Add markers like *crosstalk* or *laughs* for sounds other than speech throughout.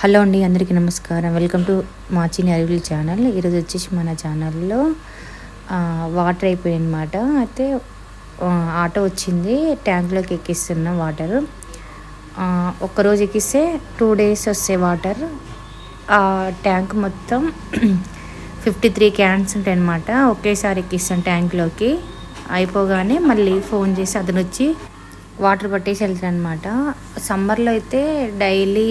Hello అండి అందరికీ నమస్కారం. వెల్కమ్ టు మాచిని అరివిల్ ఛానల్. ఈరోజు వచ్చేసి మన ఛానల్లో వాటర్ అయిపోయాయి అనమాట అయితే ఆటో వచ్చింది. ట్యాంక్లోకి ఎక్కిస్తున్నాం వాటర్. ఒక్కరోజు ఎక్కిస్తే టూ డేస్ వస్తాయి వాటర్. ఆ ట్యాంక్ మొత్తం *clears throat* ఫిఫ్టీ త్రీ క్యాన్స్ ఉంటాయన్నమాట. ఒకేసారి ఎక్కిస్తాం ట్యాంక్లోకి. అయిపోగానే మళ్ళీ ఫోన్ చేసి అతను వచ్చి వాటర్ పట్టేసి వెళ్తారు అనమాట సమ్మర్లో అయితే డైలీ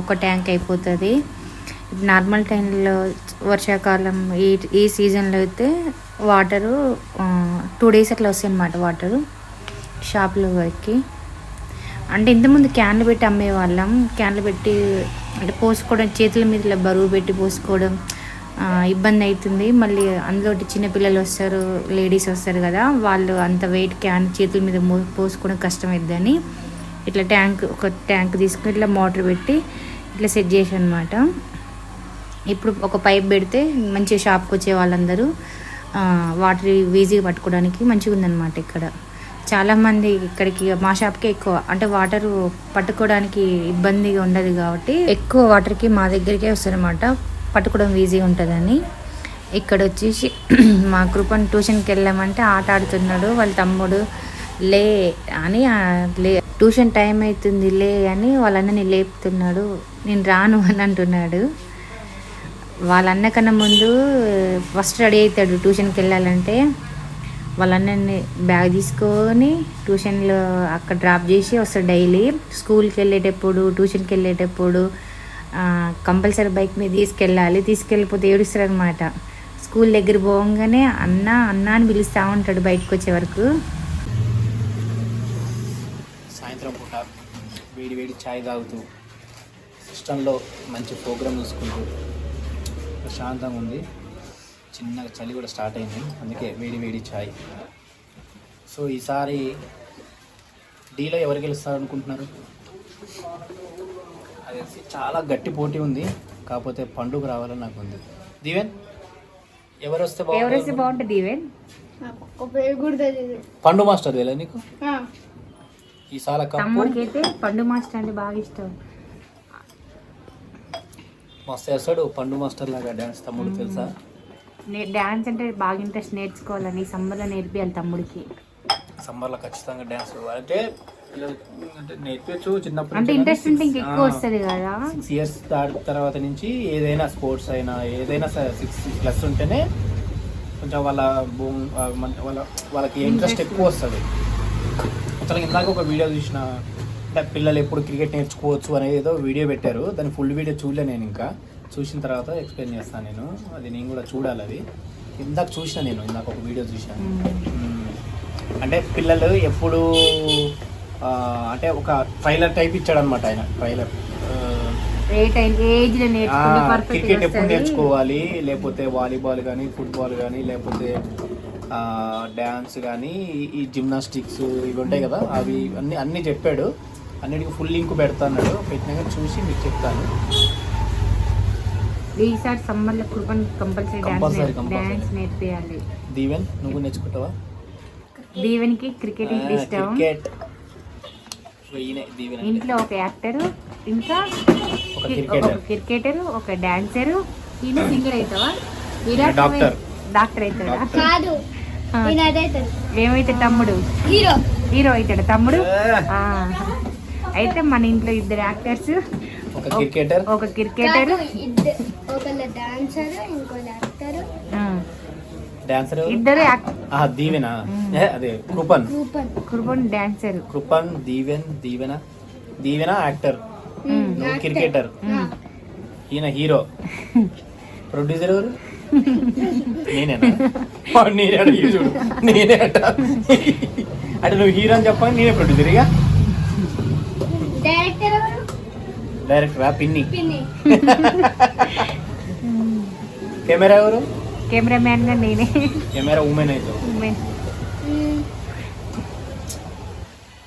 ఒక ట్యాంక్ అయిపోతుంది. నార్మల్ టైంలో వర్షాకాలం ఈ ఈ సీజన్లో అయితే వాటరు టూ డేస్ అట్లా వస్తాయి అనమాట వాటరు షాప్లో వరకు అంటే ఇంతకుముందు క్యాన్లు పెట్టి అమ్మేవాళ్ళం. క్యాన్లు పెట్టి అంటే పోసుకోవడం చేతుల మీద బరువు పెట్టి పోసుకోవడం ఇబ్బంది అవుతుంది. మళ్ళీ అందులో చిన్నపిల్లలు వస్తారు లేడీస్ వస్తారు కదా వాళ్ళు అంత వెయిట్ క్యాన్ చేతుల మీద మో పోసుకోవడం కష్టమైద్దని ఇట్లా ట్యాంక్ ఒక ట్యాంక్ తీసుకుని ఇట్లా మోటార్ పెట్టి ఇట్లా సెట్ చేసాను అనమాట ఇప్పుడు ఒక పైప్ పెడితే మంచిగా షాప్కి వచ్చే వాళ్ళందరూ వాటర్ ఈజీగా పట్టుకోవడానికి మంచిగా ఉందన్నమాట ఇక్కడ. చాలామంది ఇక్కడికి మా షాప్కే ఎక్కువ అంటే వాటర్ పట్టుకోవడానికి ఇబ్బందిగా ఉండదు కాబట్టి ఎక్కువ వాటర్కి మా దగ్గరికే వస్తారన్నమాట. పట్టుకోవడం ఈజీగా ఉంటుందని. ఇక్కడ వచ్చేసి *clears throat* మా కృపన్ ట్యూషన్కి వెళ్ళామంటే ఆట ఆడుతున్నాడు. వాళ్ళ తమ్ముడు లే అని లే ట్యూషన్ టైం అవుతుంది లే అని వాళ్ళన్నని లేపుతున్నాడు. నేను రాను అని అంటున్నాడు. వాళ్ళన్న కన్నా ముందు ఫస్ట్ రెడీ అవుతాడు ట్యూషన్కి వెళ్ళాలంటే. వాళ్ళన్నని బ్యాగ్ తీసుకొని ట్యూషన్లో అక్కడ డ్రాప్ చేసి వస్తాడు డైలీ స్కూల్కి వెళ్ళేటప్పుడు ట్యూషన్కి వెళ్ళేటప్పుడు కంపల్సరీ బైక్ మీద తీసుకెళ్ళాలి. తీసుకెళ్ళిపోతే ఏడుస్తారు అనమాట స్కూల్ దగ్గర పోగానే అన్న అన్న అని పిలుస్తూ ఉంటాడు బయటకు వచ్చే వరకు. సాయంత్రం పూట వేడి వేడి ఛాయ్ తాగుతూ సిస్టంలో మంచి ప్రోగ్రామ్ చూసుకుంటూ ప్రశాంతంగా ఉంది చిన్నగా చలి కూడా స్టార్ట్ అయింది. అందుకే వేడి వేడి ఛాయ్ సో ఈసారి డీలో ఎవరు గెలుస్తారు అనుకుంటున్నారు తెలిసి చాలా గట్టి పోటీ ఉంది. కాకపోతే పండుగ రావాలని నాకు ఉంది. దీవెన్ ఎవరు వస్తే ఎవరైతే బాగుంటుంది బాగుంటుంది తెలియదు పండు మాస్టర్ తెలియదు నీకు? ఈసారి కప్పు. తమ్ముడికి అయితే పండు మాస్టర్ అంటే బాగా ఇష్టం. మస్తు వేస్తాడు పండు మాస్టర్ లాగా డ్యాన్స్ తమ్ముడు తెలుసా? నే- డాన్స్ అంటే బాగా ఇంట్రెస్ట్ నేర్చుకోవాలని ఈ సమ్మర్లో నేర్పియాలి తమ్ముడికి. సమ్మర్లో ఖచ్చితంగా డ్యాన్స్ అంటే అంటే నేర్పించు చిన్నప్పుడు అంటే ఇంట్రెస్ట్ ఉంటే ఇంక ఎక్కువ వస్తుంది కదా. సిక్స్ ఇయర్స్ దాటిన తర్వాత నుంచి ఏదైనా స్పోర్ట్స్ అయినా ఏదైనా సిక్స్ ప్లస్ ఉంటేనే కొంచెం వాళ్ళ భూమి వాళ్ళ వాళ్ళకి ఇంట్రెస్ట్ ఎక్కువ వస్తుంది. అసలు ఇందాక ఒక వీడియో చూసిన అంటే పిల్లలు ఎప్పుడు క్రికెట్ నేర్చుకోవచ్చు అనేది ఏదో వీడియో పెట్టారు. దాని ఫుల్ వీడియో చూడలే నేను ఇంకా. చూసిన తర్వాత ఎక్స్ప్లెయిన్ చేస్తాను నేను. అది నేను కూడా చూడాలి అది. ఇందాక చూసిన నేను ఇందాక ఒక వీడియో చూసిన. అంటే పిల్లలు ఎప్పుడు అంటే ఒక ట్రైలర్ టైప్ ఇచ్చాడు అనమాట ఆయన ట్రైలర్. క్రికెట్ ఎప్పుడు నేర్చుకోవాలి లేకపోతే వాలీబాల్ కానీ ఫుట్బాల్ కానీ లేకపోతే డ్యాన్స్ కానీ ఈ జిమ్నాస్టిక్స్ ఇవి ఉంటాయి కదా అవి అన్ని అన్నీ చెప్పాడు. అన్నిటికీ ఫుల్ లింక్ పెడతాన్నాడు పెట్టినాక చూసి మీకు చెప్తాను. ఈసారి కంపల్సరీ డాన్స్ నేర్పియాలి. దీవెన్ నువ్వు నేర్చుకుంటావా? దీవెనికి క్రికెట్ క్రికెట్. ఇంట్లో ఒక యాక్టర్ ఇంకా ఒక క్రికెటర్. ఒక డాన్సర్. ఈయన సింగర్ అవుతావా విరాట్. డాక్టర్. అవుతాడా కాదు ఏమైతే తమ్ముడు? హీరో. హీరో అవుతాడు తమ్ముడు. అయితే మన ఇంట్లో ఇద్దరు యాక్టర్స్. ఒక క్రికెటర్. ఒక క్రికెటర్. Dancer actor. డాన్సర్ ఇద్దరు దీవెనా? అదే కృపన్. కృపన్. డాన్సర్ కృపన్ దీవెన్ దీవెన? దీవెన యాక్టర్ నువ్వు క్రికెటర్ ఈయన హీరో ప్రొడ్యూసర్ ఎవరు? నేనేనా? *laughs* నేనే అడిగి చూడు. నేనే అట. అంటే నువ్వు హీరో అని చెప్పాలి నేనే ప్రొడ్యూసర్ ఇక? డైరెక్టర్ ఎవరు? డైరెక్టరా పిన్ని. పిన్ని. *laughs* కెమెరా ఎవరు? కెమెరామ్యాన్గా నేనే. కెమెరా ఉమెన్ అయితే. ఉమెన్. మ్మ్.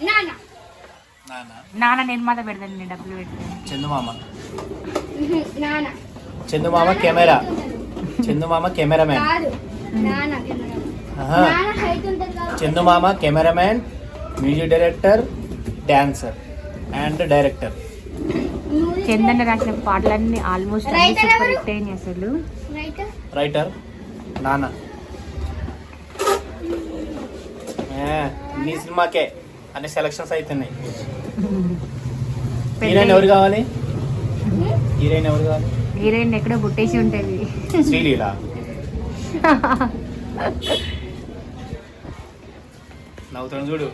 నాన్న. నాన్న. నిర్మాత పెడతాను నేను డబ్బులు పెడతాను. Chandumama. Chandumama camera. Chandumama cameraman. Chandumama cameraman music director dancer and director. Chandanna రాసిన పాటలన్నీ ఆల్మోస్ట్ సూపర్ ఎవరు? హిట్ అయినాయి అసలు. రైట్ రైటర్ నాన్న. నీ సినిమాకే అన్ని సెలక్షన్స్ అవుతున్నాయి హీరోయిన్ ఎవరు కావాలి? హీరోయిన్ ఎవరు కావాలి? హీరోయిన్ ఎక్కడో బుట్టేసి ఉంటుంది. శ్రీలీల. నవ్వుతాను చూడు.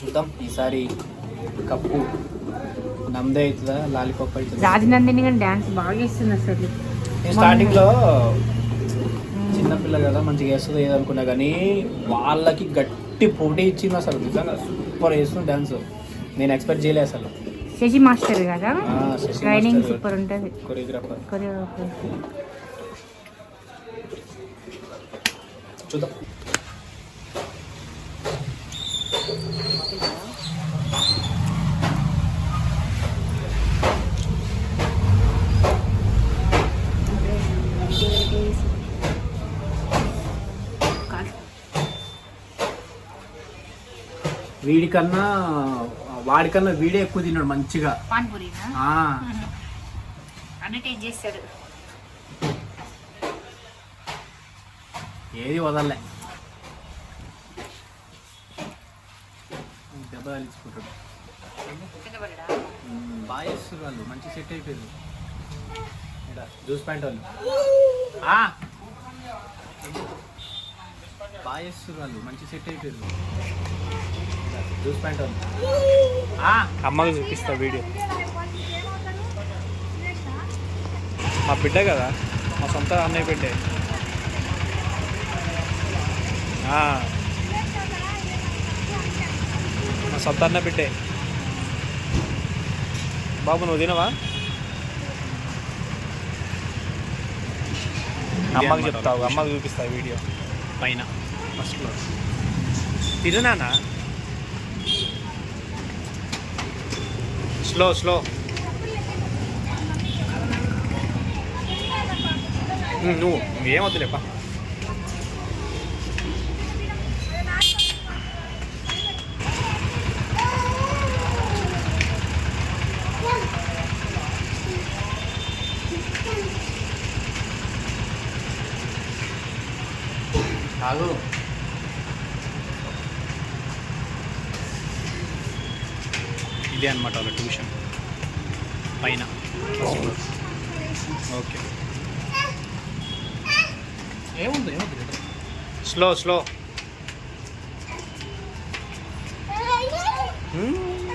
చూద్దాం ఈసారి కప్పు. నమ్దే అవుతుందా? లాలీపాప్ అవుతుందా? రాజనందిని కానీ డాన్స్ బాగా ఇస్తుంది అసలు. నేను స్టార్టింగ్లో చిన్నపిల్ల కదా మంచిగా వేస్తుంది ఏదనుకున్నా కానీ వాళ్ళకి గట్టి పోటీ ఇచ్చింది అసలు. నిజంగా సూపర్ వేస్తుంది డాన్స్ నేను ఎక్స్పెక్ట్ చేయలే అసలు. శశి మాస్టర్ కదా? ట్రైనింగ్. సూపర్ ఉంటుంది. కొరియోగ్రాఫర్ కొరియోగ్రాఫర్ చూద్దాం. వీడికన్నా వాడికన్నా వీడే ఎక్కువ తిన్నాడు మంచిగా. ఆ, అన్ని టేస్ట్ చేస్తాడు ఏది వదలలే. దెబ్బ తగిలించుకుంటాడు. మ్మ్, బాగా చేస్తారు వాళ్ళు మంచి సెట్ అయిపోయారు. ఈడ జ్యూస్ ప్యాంట్ వాళ్ళు. ఆ! బాగా చేస్తారు వాళ్ళు మంచి సెట్ అయిపోయారు. Juice pant! అమ్మకు చూపిస్తా వీడియో. మా బిడ్డ కదా మా సొంత అన్నయ్య బిడ్డే. మా సొంత అన్న బిడ్డే. బాబు నువ్వు తినవా? అమ్మకి చెప్తావు అమ్మకి చూపిస్తా వీడియో. పైన. ఫస్ట్ క్లాస్ తిరునానా స్లో స్లో. నువ్వు నువ్వేం వద్దులేపా ఆగు. ఇదే అనమాట వాళ్ళ ట్యూషన్. పైన. ఓకే. ఏముంది? ఏముంది స్లో స్లో.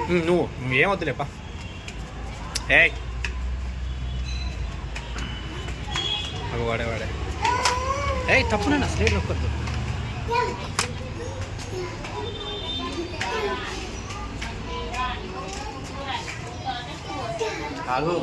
నువ్వు నువ్వేం వద్దులేపా. ఏయ్. అవి వాడే వాడే. ఏయ్ తప్పునన్నా స్లేట్ నొక్కొద్దు. ఆగు